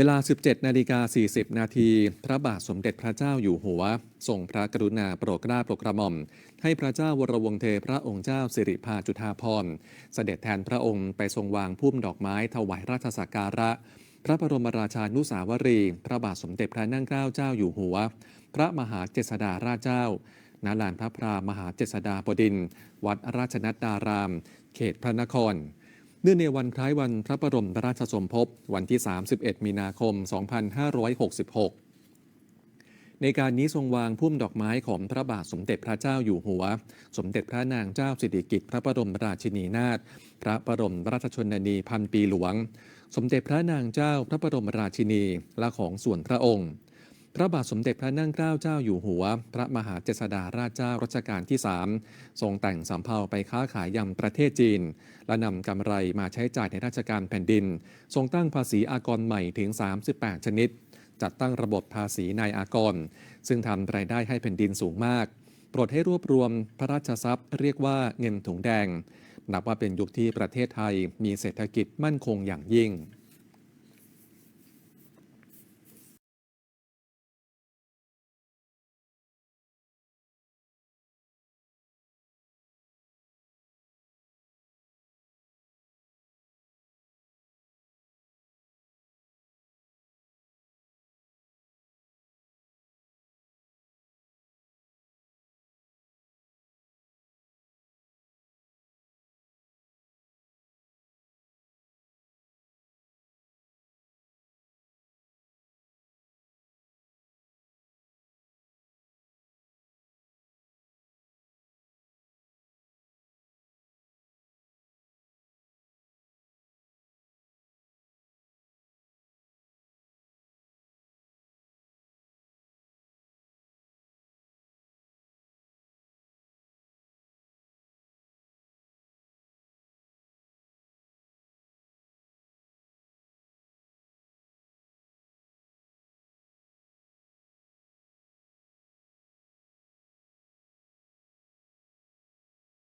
เวลา 17 นาฬิกา 40 นาที พระบาทสมเด็จพระเจ้าอยู่หัว ทรงพระกรุณาโปรดเกล้าโปรดกระหม่อม ให้พระเจ้าวรวงเธอพระองค์เจ้าสิริพาจุฑาภรณ์ เสด็จแทนพระองค์ไปทรงวางพุ่มดอกไม้ถวายราชสักการะ พระบรมราชานุสาวรี พระบาทสมเด็จพระนั่งเกล้าเจ้าอยู่หัว พระมหาเจษฎาราชเจ้า ณ ลานพระพรามหาเจษฎาบดินทร์วัดราชนัดดาราม เขตพระนคร เนื่องในวันคล้ายวันพระบรมราชสมภพวันที่ 31 มีนาคม 2566 ในการนี้ทรงวางพุ่มดอกไม้ของพระบาทสมเด็จพระเจ้าอยู่หัว สมเด็จพระนางเจ้าสิริกิติ์พระบรมราชินีนาถพระบรมราชชนนีพันปีหลวง สมเด็จพระนางเจ้าพระบรมราชินีและของส่วนพระองค์ พระบาทสมเด็จพระนั่งเกล้าเจ้าอยู่หัว พระมหาเจษฎาราชเจ้ารัชกาลที่ 3 ทรงแต่งสำเภาไปค้าขายยังประเทศจีน และนำกำไรมาใช้จ่ายในราชการแผ่นดิน ทรงตั้งภาษีอากรใหม่ถึง 38 ชนิด จัดตั้งระบบภาษีนายอากร ซึ่งทำรายได้ให้แผ่นดินสูงมาก โปรดให้รวบรวมพระราชทรัพย์เรียกว่าเงินถุงแดง นับว่าเป็นยุคที่ประเทศไทยมีเศรษฐกิจมั่นคงอย่างยิ่ง